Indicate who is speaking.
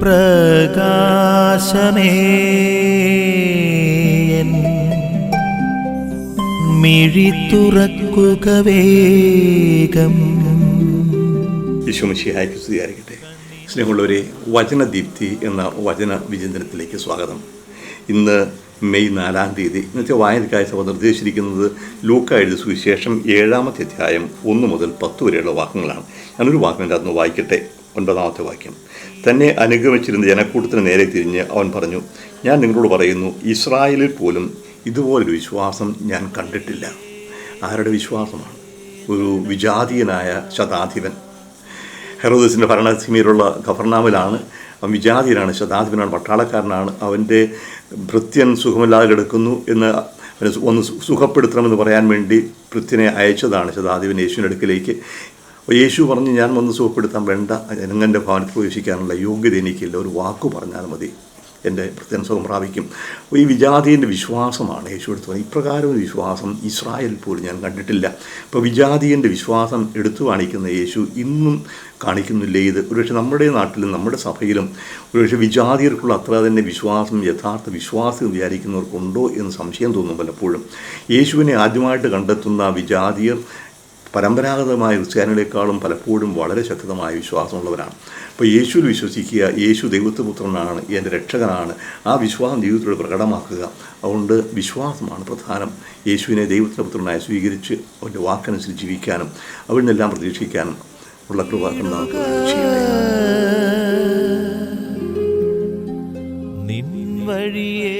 Speaker 1: പ്രകാശമേ. മിഴി തുറക്കുക വേഗം.
Speaker 2: യശുമിഷിഹായ്ക്ക് സ്വീകരിക്കട്ടെ സ്നേഹമുള്ളവരെ വചനദീപ്തി എന്ന വചന വിചിന്തനത്തിലേക്ക് സ്വാഗതം. ഇന്ന് മെയ് നാലാം തീയതി ഇന്നത്തെ വായനക്കായ സഭ നിർദ്ദേശിച്ചിരിക്കുന്നത് ലൂക്ക എഴുതി സുവിശേഷം ഏഴാമത്തെ അധ്യായം ഒന്ന് മുതൽ പത്ത് വരെയുള്ള വാക്യങ്ങളാണ്. ഞാനൊരു വാക്യം എന്റെ അന്ന് വായിക്കട്ടെ. ഒൻപതാമത്തെ വാക്യം. തന്നെ അനുഗമിച്ചിരുന്ന ജനക്കൂട്ടത്തിന് നേരെ തിരിഞ്ഞ് അവൻ പറഞ്ഞു ഞാൻ നിങ്ങളോട് പറയുന്നു ഇസ്രായേലിൽ പോലും ഇതുപോലൊരു വിശ്വാസം ഞാൻ കണ്ടിട്ടില്ല. ആരുടെ വിശ്വാസമാണ്? ഒരു വിജാതീയനായ ശതാധിപൻ. ഹെറോദസിന്റെ ഭരണസീമയിലുള്ള ഗവർണാമിലാണ് അവൻ വിജാതിയനാണ് ശതാധിപനാണ് പട്ടാളക്കാരനാണ്. അവന്റെ ഭൃത്യൻ സുഖമില്ലാതെ കിടക്കുന്നു എന്ന് ഒന്ന് സുഖപ്പെടുത്തണമെന്ന് പറയാൻ വേണ്ടി പൃഥ്വിനെ അയച്ചതാണ് ശതാധിപൻ യേശുവിന്റെ അടുക്കിലേക്ക്. യേശു പറഞ്ഞ് ഞാൻ വന്ന് സുഖപ്പെടുത്താൻ വേണ്ട ജനങ്ങന്റെ ഭവനത്തിൽ പ്രവേശിക്കാനുള്ള യോഗ്യത എനിക്കില്ല. ഒരു വാക്ക് പറഞ്ഞാൽ മതി. എന്റെ പ്രത്യേകം സുഖം പ്രാപിക്കും. ഈ വിജാതീന്റെ വിശ്വാസമാണ് യേശു എടുത്തു പറഞ്ഞത്. ഇപ്രകാരം ഒരു വിശ്വാസം ഇസ്രായേൽ പോലും ഞാൻ കണ്ടിട്ടില്ല. അപ്പോൾ വിജാതിയന്റെ വിശ്വാസം എടുത്തു കാണിക്കുന്ന യേശു ഇന്നും കാണിക്കുന്നില്ല. ഇത് ഒരുപക്ഷെ നമ്മുടെ നാട്ടിലും നമ്മുടെ സഭയിലും ഒരുപക്ഷെ വിജാതീയർക്കുള്ള അത്ര തന്നെ വിശ്വാസം യഥാർത്ഥ വിശ്വാസം വിചാരിക്കുന്നവർക്കുണ്ടോ എന്ന് സംശയം തോന്നും പലപ്പോഴും യേശുവിനെ ആദ്യമായിട്ട് കണ്ടെത്തുന്ന വിജാതീയർ പരമ്പരാഗതമായ ക്രിസ്ത്യാനികളെക്കാളും പലപ്പോഴും വളരെ ശക്തമായ വിശ്വാസമുള്ളവരാണ്. അപ്പോൾ യേശുവിൽ വിശ്വസിക്കുക യേശു ദൈവത്വപുത്രനാണ് എന്റെ രക്ഷകനാണ് ആ വിശ്വാസം ജീവിതത്തിൽ പ്രകടമാക്കുക അതുകൊണ്ട് വിശ്വാസമാണ് പ്രധാനം. യേശുവിനെ ദൈവത്തിന്റെ പുത്രനായി സ്വീകരിച്ച് അവന്റെ വാക്കനുസരിച്ച് ജീവിക്കാനും അവിടെ നിന്നെല്ലാം പ്രതീക്ഷിക്കാനും ഉള്ള കൃപാക്കൾ നമുക്ക് നിൻ വഴിയേ